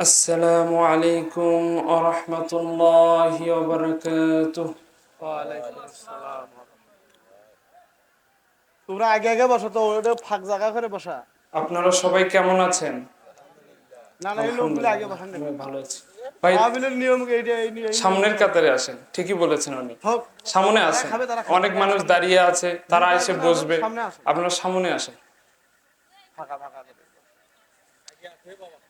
السلام عليكم ورحمة الله وبركاته তোমরা আগে আগে বসো তো ওটা ফাঁক জায়গা করে বসা আপনারা সবাই কেমন আছেন না না এই লোকগুলো আগে বসান আমি ভালো আছি ভাই মাহবিলের নিয়ম এইটা এই নিয়ম সামনের কাতারে আসেন ঠিকই বলেছেন উনি হোক সামনে আসেন খাবে, তারা খাবে। অনেক মানুষ দাঁড়িয়ে আছে তারা এসে বসবে সামনে আসেন। আপনারা সামনে আসেন ফাঁকা ফাঁকা করে।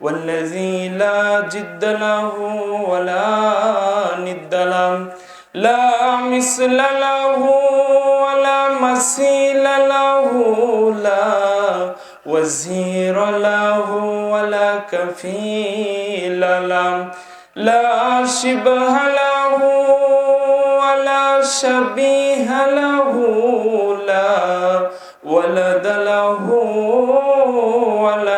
والذي لا جد له ولا ند له. لا مثل له ولا مثيل له. لا وزير له ولا كفيل له. لا شبه له ولا شبيه له. لا ولد له ولا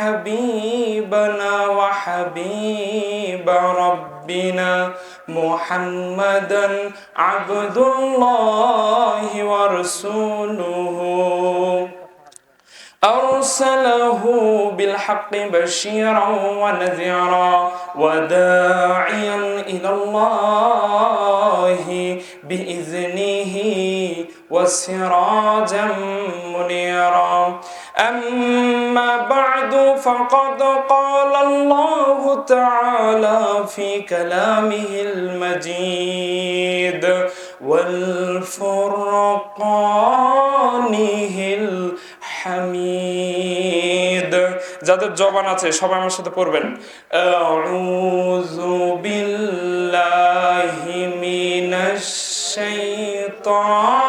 وحبيبنا وحبيب ربنا محمدا عبد الله ورسوله. أرسله بالحق بشيرا ونذيرا وداعيا إلى الله بإذنه وسراجا منيرا. أما بعد فقد قال الله تعالى في كلامه المجيد والفرقانه الحميد যাদের জবান আছে সবাই আমার সাথে পড়বেন আউযু বিল্লাহি মিনাশ শাইতানির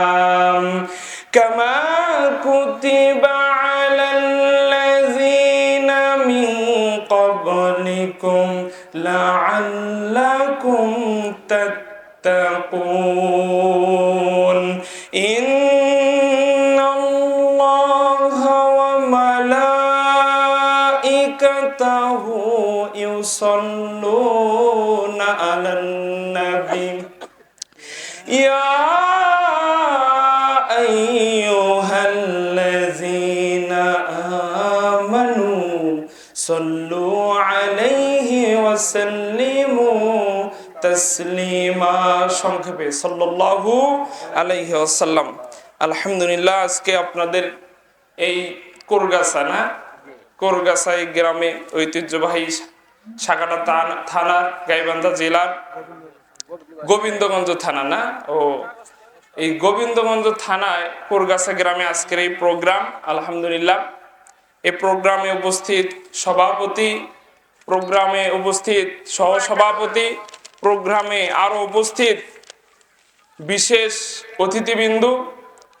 لعلكم تتقون. إن الله يصلون على النبي. يا ওয়াসাল্লিমু তাসলিমা, সংক্ষেপে সাল্লাল্লাহু আলাইহি ওয়াসাল্লাম। আলহামদুলিল্লাহ, আজকে আপনাদের এই কোরগাছা না? কোরগাছা গ্রামে ঐতিহ্যবাহী শাখাটা থানা গাইবান্ধা জেলার গোবিন্দগঞ্জ থানা না? ও, এই গোবিন্দগঞ্জ থানায় কোরগাছা গ্রামে আজকের এই প্রোগ্রাম, আলহামদুলিল্লাহ এই প্রোগ্রামে উপস্থিত সভাপতি প্রোগ্রামে উপস্থিত সহসভাপতি, প্রোগ্রামে আরও উপস্থিত বিশেষ অতিথিবিন্দু,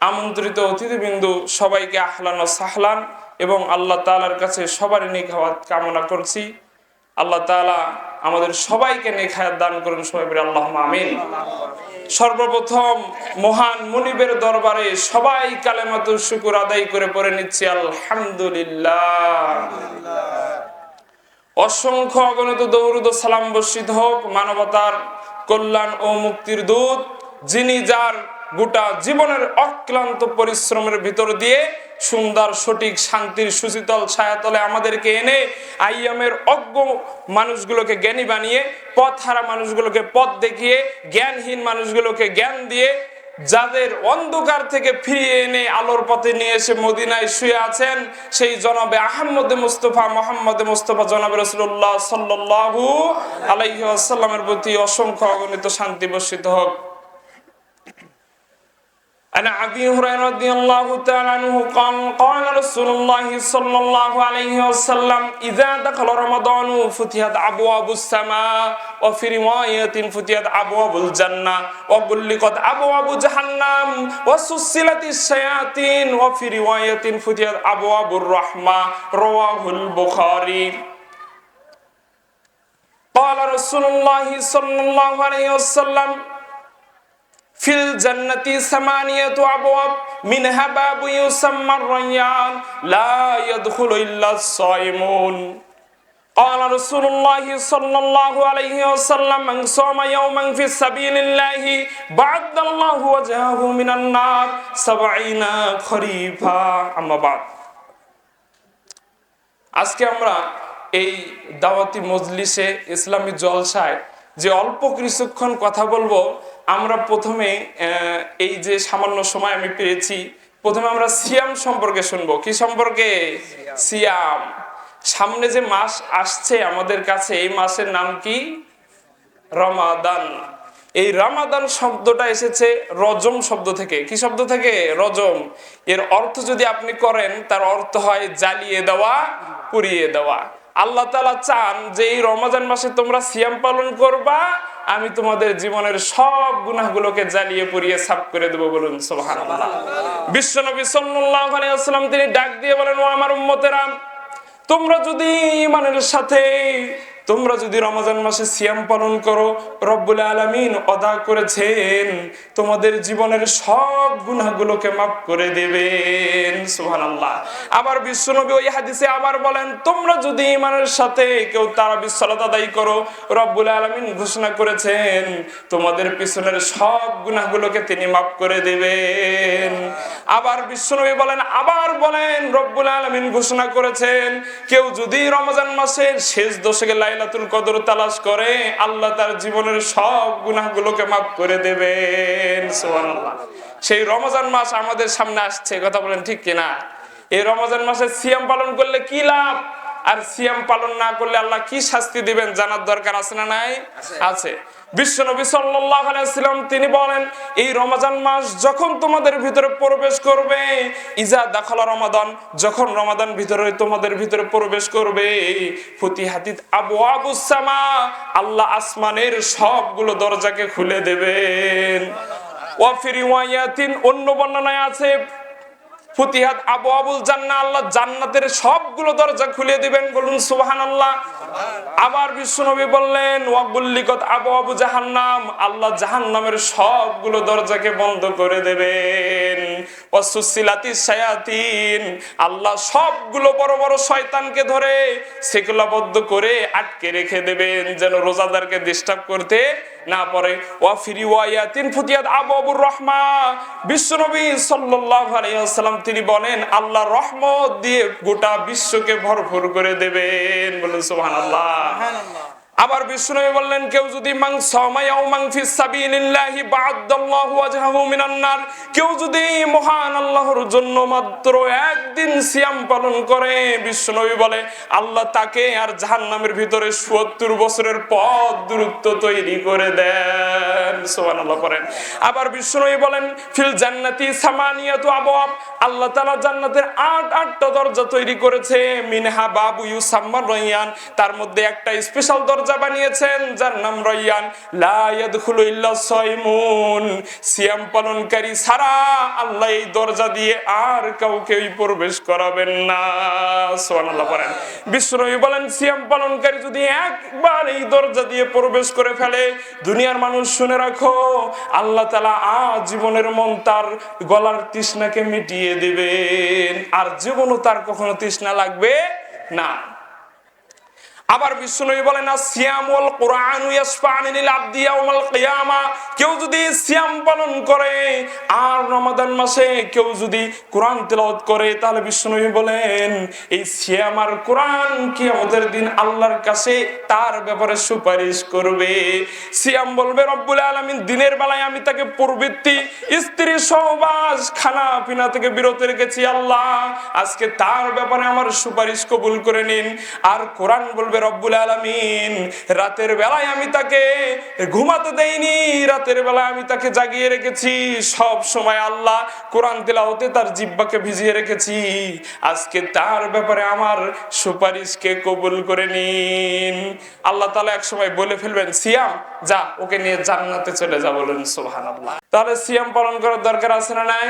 আমন্ত্রিত অতিথিবৃন্দু, সবাইকে আহলান ও সাহলান এবং আল্লাহ তাআলার কাছে সবার নেখাওয়াত কামনা করছি। আল্লাহ তাআলা আমাদের সবাইকে নেখায়াত দান করুন সবাই আল্লাহ আমিন। সর্বপ্রথম মহান মুনিবের দরবারে সবাই কালেমাতুর শুকুর আদায় করে পড়ে নিচ্ছি, আলহামদুলিল্লাহ। অসংখ্য অগণিত দৌরুদ সালাম বর্ষিত হোক মানবতার কল্যাণ ও মুক্তির দূত, যিনি যার গোটা জীবনের অক্লান্ত পরিশ্রমের ভিতর দিয়ে সুন্দর, সঠিক, শান্তির সুশীতল ছায়াতলে আমাদেরকে এনে আইয়ামের অজ্ঞ মানুষগুলোকে জ্ঞানী বানিয়ে পথ হারা মানুষগুলোকে পথ দেখিয়ে, জ্ঞানহীন মানুষগুলোকে জ্ঞান দিয়ে যাদের অন্ধকার থেকে ফিরিয়ে এনে আলোর পথে নিয়ে এসে মদিনায় শুয়ে আছেন, সেই জনাবে আহমদ মুস্তফা, মোহাম্মদ মুস্তফা জনাব রসুল্লাহ সাল্লু আলাইহি আসাল্লামের প্রতি অসংখ্য অগণিত শান্তি বর্ষিত হোক। عن ابي هريره رضي الله تعالى عنه قال قال رسول الله صلى الله عليه وسلم اذا دخل رمضان فتحت ابواب السماء وفي روايه فتحت ابواب الجنه وغلقت ابواب جهنم وسلسلت الشياطين وفي روايه فتحت ابواب الرحمه رواه البخاري قال رسول الله صلى الله عليه وسلم ফিল জান্নাতি সামানিয়াতু আবওয়াব মিনহা বাবু ইউসাম্মা রায়্যান লা ইয়াদখুলু ইল্লা সাইমুন قال رسول الله صلى الله عليه وسلم من صام يوما في سبيل الله بعد الله وجهه من النار سبعين خريفا أما بعد আজকে আমরা এই দাওয়াতি মজলিসে ইসলামী জলসায় যে অল্প কিছুক্ষণ কথা বলবো আমরা প্রথমে এই যে সামান্য সময় আমি পেয়েছি, প্রথমে আমরা সিয়াম সম্পর্কে শুনব। কি সম্পর্কে? সিয়াম। সামনে যে মাস আসছে আমাদের কাছে, এই মাসের নাম কি? রমাদান। এই রামাদান শব্দটা এসেছে রজম শব্দ থেকে। কি শব্দ থেকে? রজম। এর অর্থ যদি আপনি করেন, তার অর্থ হয় জ্বালিয়ে দেওয়া, পুড়িয়ে দেওয়া। আল্লাহ চান যে এই রমাজান মাসে তোমরা সিয়াম পালন করবা আমি তোমাদের জীবনের সব গুনাহগুলোকে জ্বালিয়ে পুড়িয়ে সাফ করে দেবো বলুন বিশ্ব বিশ্বনবী সাল্লাল্লাহু তিনি ডাক দিয়ে বলেন, ও আমার উম্মতেরা, তোমরা যদি ইমানের সাথে তোমরা যদি রমজান মাসে সিয়াম পালন করো, রব্বুল আলামিন অদা করেছেন, তোমাদের জীবনের সব গুনাহগুলোকে মাফ করে দেবেন। সুবহানাল্লাহ। আবার বিশ্বনবী ওই হাদিসে আবার বলেন, তোমরা যদি ইমানের সাথে কেউ তারা বিশ্বলতা আদায় করো, রব্বুল আলামিন ঘোষণা করেছেন, তোমাদের পিছনের সব গুনাহগুলোকে তিনি মাফ করে দেবেন। আবার বিশ্বনবী বলেন, আবার বলেন, রব্বুল আলামিন ঘোষণা করেছেন, কেউ যদি রমজান মাসের শেষ দশকে লাইলাতুল কদর তালাশ করে, আল্লাহ তার জীবনের সব গুনাহগুলোকে মাফ করে দেবেন। সুবহানাল্লাহ। সেই রমজান মাস আমাদের সামনে আসছে, কথা বলেন ঠিক কিনা? এই রমজান মাসে সিয়াম পালন করলে কি লাভ? আর সিয়াম পালন না করলে আল্লাহ কি শাস্তি দিবেন জানার দরকার আছে না নাই? আছে। বিশ্বনবী সাল্লাল্লাহু আলাইহি সাল্লাম তিনি বলেন এই রমজান মাস যখন তোমাদের ভিতরে প্রবেশ করবে ইজা দাখালা রমাদান যখন রমাদান ভিতরে তোমাদের ভিতরে প্রবেশ করবে ফুতিহাতিত আবওয়াবুস সামা আল্লাহ আসমানের সবগুলো দরজাকে খুলে দেবেন। ওয়া ফি রিওয়ায়াতিন অন্য বর্ণনায় আছে ফুতিহাত আবু আবুল জান্না আল্লাহ জান্নাতের সবগুলো দরজা খুলে দিবেন, বলুন সুবহানাল্লাহ। আবার বিশ্বনবী বললেন ওয়াগুল্লিকত আবু আবু জাহান্নাম, আল্লাহ জাহান্নামের সবগুলো দরজাকে বন্ধ করে দেবেন। ওয়াসুসিলাতি শায়াতিন, আল্লাহ সবগুলো বড় বড় শয়তানকে ধরে সেকুলাবদ্ধ করে আটকে রেখে দেবেন, যেন রোজাদারকে ডিস্টার্ব করতে না পড়ে। ওয়াফিরি ওয়ায়াতিন ফুতিয়াত আবু আবুর রহমা বিশ্বনবী সাল্লাল্লাহু আলাইহি ওয়াসাল্লাম তিনি বলেন, আল্লাহ রহমত দিয়ে গোটা বিশ্বকে ভরপুর করে দেবেন। বলুন সুবহানাল্লাহ। আবার বিষ্ণু বললেন, কেউ যদি কেউ যদি মহান আল্লাহর জন্য মাত্র একদিন সিয়াম পালন করে বিষ্ণুনবী বলে, আল্লাহ তাকে আর জাহান্নামের ভিতরে 70 বছরের পথ দূরত্ব তৈরি করে দেন। সুবহানাল্লাহ পড়েন। আবার বিষ্ণুনবী বলেন, ফিল জান্নাতি সামানিয়াতু আবওয়াব। আল্লাহ তাআলা জান্নাতের আট, আটটা দরজা তৈরি করেছে, মিনহা বাবু ইউসাম্মা রাইয়ান। তার মধ্যে একটা স্পেশাল দরজা দরজা বানিয়েছেন, যার নাম সাইমুন সিয়াম পালনকারী ছাড়া আল্লাহ এই দরজা দিয়ে আর কাউকেই প্রবেশ করাবেন না। বলেন বিশ্বনবী বলেন, সিয়াম পালনকারী যদি একবার এই দরজা দিয়ে প্রবেশ করে ফেলে, দুনিয়ার মানুষ শুনে রাখো, আল্লাহ মন তার গলার তৃষ্ণাকে মিটিয়ে দিবেন। আর জীবনও তার কখনো তৃষ্ণা লাগবে না। আবার বিষ্ণুনবী বলেন না সিয়াম ওয়াল কোরআন কিয়ামা। কেউ যদি সিয়াম পালন করে আর রমাদান মাসে কেউ যদি কোরআন তেলাওয়াত করে, তাহলে বিষ্ণুনবী বলেন, এই সিয়াম আর কোরআন কিয়ামতের দিন আল্লাহর কাছে তার ব্যাপারে সুপারিশ করবে। সিয়াম বলবে, রব্বুল আলামিন, দিনের বেলায় আমি তাকে প্রবৃত্তি, স্ত্রী সহবাস খানা পিনা থেকে বিরত রেখেছি, আল্লাহ। আজকে তার ব্যাপারে আমার সুপারিশ কবুল করে নিন। আর কোরআন বলবে রব্বুল আলামিন। রাতের বেলায় আমি তাকে ঘুমাতে দেইনি, রাতের বেলায় আমি তাকে জাগিয়ে রেখেছি। সব সময় আল্লাহ কোরআন তেলাওতে তার জিব্বাকে ভিজিয়ে রেখেছি। আজকে তার ব্যাপারে আমার সুপারিশকে কবুল করে নিন। আল্লাহ তাআলা এক সময় বলে ফেলবেন, সিয়াম, যা, ওকে নিয়ে জান্নাতে চলে যা, বলেন, সুবহানাল্লাহ। তাহলে সিয়াম পালন করার দরকার আছে না নাই?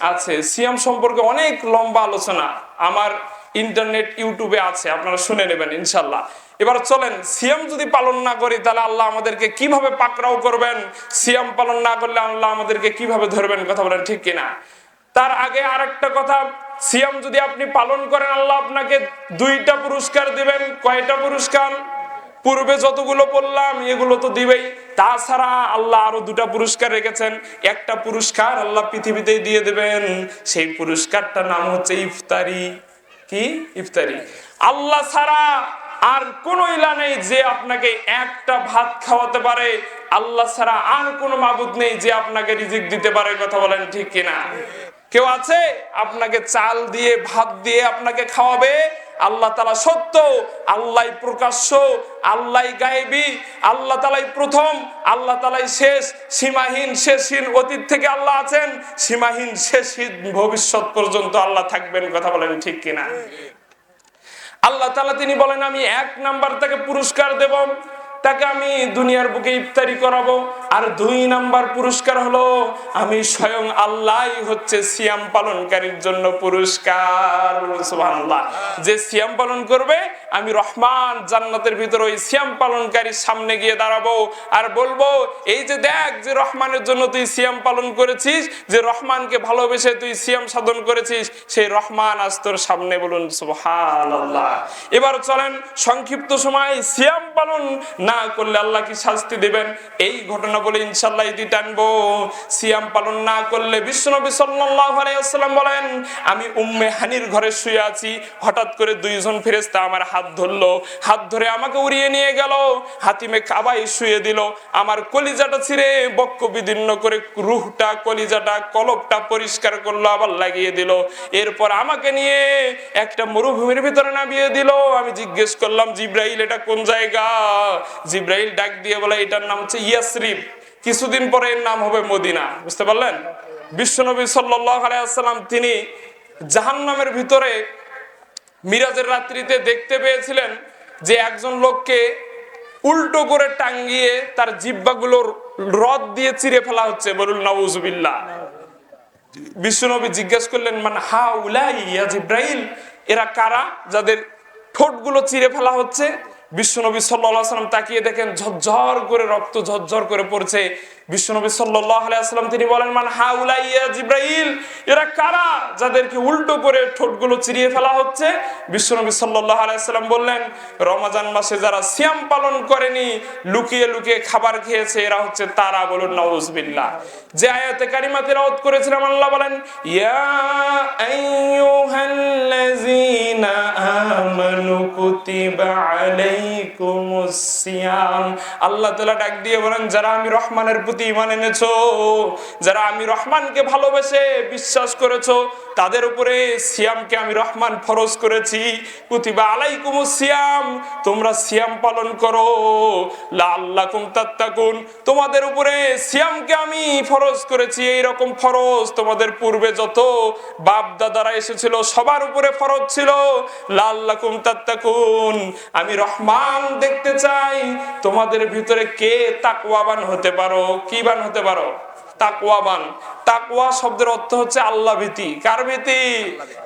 আছে। সিয়াম সম্পর্কে অনেক লম্বা আলোচনা। আমার ইন্টারনেট, ইউটিউবে আছে, আপনারা শুনে নেবেন ইনশাল্লাহ এবার চলেন, সিয়াম যদি পালন না করি, তাহলে আল্লাহ আমাদেরকে কীভাবে পাকড়াও করবেন? সিয়াম পালন না করলে আল্লাহ আমাদেরকে কীভাবে ধরবেন? কথা বলেন ঠিক কিনা? তার আগে আরেকটা কথা, সিয়াম যদি আপনি পালন করেন, আল্লাহ আপনাকে দুইটা পুরস্কার দিবেন। কয়টা পুরস্কার? পূর্বে যতগুলো বললাম এগুলো তো দিবেই। তাছাড়া আল্লাহ আরও দুটা পুরস্কার রেখেছেন। একটা পুরস্কার আল্লাহ পৃথিবীতেই দিয়ে দেবেন। সেই পুরস্কারটার নাম হচ্ছে ইফতারি। কি? ইফতারি। আল্লাহ ছাড়া আর কোন ইলা নেই যে আপনাকে একটা ভাত খাওয়াতে পারে। আল্লাহ ছাড়া আর কোনো মাবুদ নেই যে আপনাকে রিজিক দিতে পারে, কথা বলেন ঠিক কিনা? কেউ আছে? আপনাকে চাল দিয়ে, ভাত দিয়ে আপনাকে খাওয়াবে আল্লাহ তালা সত্য আল্লাহ প্রকাশ্য আল্লাহ গায়েবী, আল্লাহ তালাই প্রথম, আল্লাহ তালাই শেষ, সীমাহীন শেষহীন অতীত থেকে আল্লাহ আছেন, সীমাহীন শেষহীন ভবিষ্যৎ পর্যন্ত আল্লাহ থাকবেন কথা বলেন ঠিক কিনা? আল্লাহ তালা তিনি বলেন, আমি এক নাম্বার তাকে পুরস্কার দেব, তাকে আমি দুনিয়ার বুকে ইফতারি করাবো। আর দুই নাম্বার পুরস্কার হলো, আমি স্বয়ং আল্লাহ হচ্ছে সিয়াম পালনকারীর জন্য পুরস্কার। সুবহানাল্লাহ। যে সিয়াম পালন করবে, আমি রহমান জান্নাতের ভিতরে ওই সিয়াম পালনকারীর সামনে গিয়ে দাঁড়াবো আর বলব, এই যে দেখ যে রহমানের জন্য তুই সিয়াম পালন করেছিস, যে রহমানকে ভালোবেসে তুই সিয়াম সাধন করেছিস, সেই রহমান আজ তোর সামনে বলুন, সুবহানাল্লাহ। এবার চলেন, সংক্ষিপ্ত সময় সিয়াম পালন না করলে আল্লাহ কি শাস্তি দেবেন? এই ঘটনা বলে ইনশাল্লাহ ইতি টানবো সিয়াম পালন না করলে বিশ্বনবী সাল্লাল্লাহু আলাইহি ওয়াসাল্লাম বলেন, আমি উম্মে হানির ঘরে শুয়ে আছি। হঠাৎ করে দুইজন ফেরেশতা আমার হাত ধরলো, হাত ধরে আমাকে উড়িয়ে নিয়ে গেল, হাতিমে কাবাই শুয়ে দিল। আমার কলিজাটা ছিঁড়ে বক্ষ বিদীর্ণ করে রুহটা, কলিজাটা কলবটা পরিষ্কার করল, আবার লাগিয়ে দিল। এরপর আমাকে নিয়ে একটা মরুভূমির ভিতরে নামিয়ে দিল। আমি জিজ্ঞেস করলাম, জিব্রাইল, এটা কোন জায়গা? জিব্রাইল ডাক দিয়ে বলে, এটার নাম হচ্ছে ইয়াসরিফ কিছুদিন পরে এর নাম হবে মদিনা, বুঝতে পারলেন? বিশ্বনবী আলাইসাল্লাম তিনি জাহান্নামের ভিতরে মিরাজের রাত্রিতে দেখতে পেয়েছিলেন যে একজন লোককে উল্টো করে টাঙ্গিয়ে তার জিব্বাগুলোর রদ দিয়ে চিরে ফেলা হচ্ছে। বলুন নওজুবিল্লাহ বিশ্বনবী জিজ্ঞেস করলেন মানে হা উলাই ইয়া জিব্রাইল? এরা কারা যাদের ঠোঁটগুলো চিরে ফেলা হচ্ছে? বিশ্বনবী সাল্লাহ সাল্লাম তাকিয়ে দেখেন ঝরঝর করে রক্ত ঝরঝর করে পড়ছে। বিশ্বনবী সাল্লাহ আলাইসাল্লাম তিনি বলেন, মান হা উলাইয়া জিব্রাইল এরা কারা যাদেরকে উল্টো করে ঠোঁটগুলো চিরিয়ে ফেলা হচ্ছে? বিশ্বনবী সাল্লাহ আলাইসাল্লাম বললেন, রমাজান মাসে যারা সিয়াম পালন করেনি, লুকিয়ে লুকিয়ে খাবার খেয়েছে, এরা হচ্ছে তারা বলুন নওজবিল্লাহ যে আয়াতে কারিমা তেলাওয়াত করেছিলাম আল্লাহ বলেন, ইয়া আইয়ুহাল্লাযীনা আমানু কুতিবা আলাইকুমুস সিয়াম। আল্লাহ তাআলা ডাক দিয়ে বলেন, যারা আমি রহমানের প্রতি ঈমান এনেছো? যারা আমি রহমানকে ভালোবেসে বিশ্বাস করেছ তাদের উপরে সিয়ামকে আমি রহমান ফরজ করেছি। কুতিবা আলাইকুমুস সিয়াম, তোমরা সিয়াম পালন করো। লাআল্লাকুম তাত্তাকুন, তোমাদের উপরে সিয়ামকে আমি ফরজ করেছি। এই রকম ফরজ তোমাদের পূর্বে যত বাপ দাদারা এসেছিল, সবার উপরে ফরজ ছিল। লাআল্লাকুম তাত্তাকুন, আমি রহমান দেখতে চাই, তোমাদের ভিতরে কে তাকওয়াবান হতে পারো? কি বান হতে পারো? তাকওয়াবান। তাকওয়া শব্দের অর্থ হচ্ছে আল্লাহ ভীতি। কার ভীতি?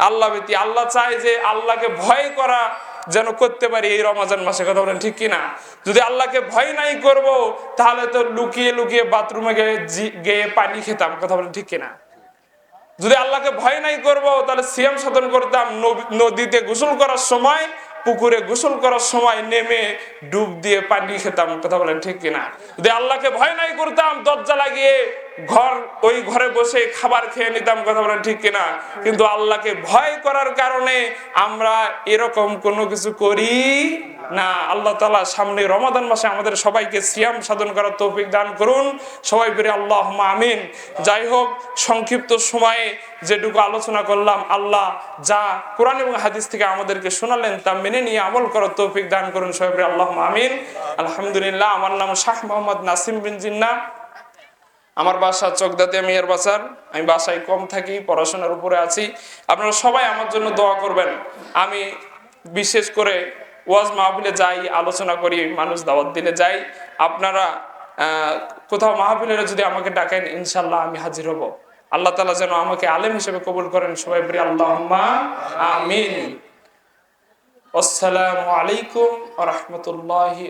আল্লাহ ভীতি। আল্লাহ চায় যে আল্লাহকে ভয় করা যেন করতে পারি এই রমাজান মাসে। কথা বলেন ঠিক কিনা? যদি আল্লাহকে ভয় নাই করব, তাহলে তো লুকিয়ে লুকিয়ে বাথরুমে গিয়ে গিয়ে পানি খেতাম। কথা বলেন ঠিক কিনা? যদি আল্লাহকে ভয় নাই করব, তাহলে সিয়াম সাধন করতাম। নদীতে গোসল করার সময়, পুকুরে গোসল করার সময় নেমে ডুব দিয়ে পানি খেতাম। কথা বলেন ঠিক কিনা? যদি আল্লাহকে ভয় নাই করতাম, দরজা লাগিয়ে ঘর, ওই ঘরে বসে খাবার খেয়ে নিতাম কথা বলেন ঠিক কিনা? কিন্তু আল্লাহকে ভয় করার কারণে আমরা এরকম কোনো কিছু করি না। আল্লাহ তালা সামনে রমাদান মাসে আমাদের সবাইকে সিয়াম সাধন করার তৌফিক দান করুন। সবাই পেরে আল্লাহ আমিন। যাই হোক, সংক্ষিপ্ত সময়ে যেটুকু আলোচনা করলাম, আল্লাহ যা কোরআন এবং হাদিস থেকে আমাদেরকে শোনালেন তা মেনে নিয়ে আমল করার তৌফিক দান করুন। সবাই পেরে আল্লাহ আমিন। আলহামদুলিল্লাহ, আমার নাম শাহ মোহাম্মদ নাসিম বিন জিন্না আমার বাসা চকদাতে মিয়ার বাসার, আমি বাসায় কম থাকি, পড়াশোনার উপরে আছি। আপনারা সবাই আমার জন্য দোয়া করবেন। আমি বিশেষ করে ওয়াজ মাহফিলে যাই, আলোচনা করি, মানুষ দাওয়াত দিলে যাই। আপনারা কোথাও মাহফিলে যদি আমাকে ডাকেন ইনশাল্লাহ আমি হাজির হব। আল্লাহ তালা যেন আমাকে আলেম হিসেবে কবুল করেন। সবাই বলি আল্লাহ আমিন। আসসালামু আলাইকুম রহমতুল্লাহি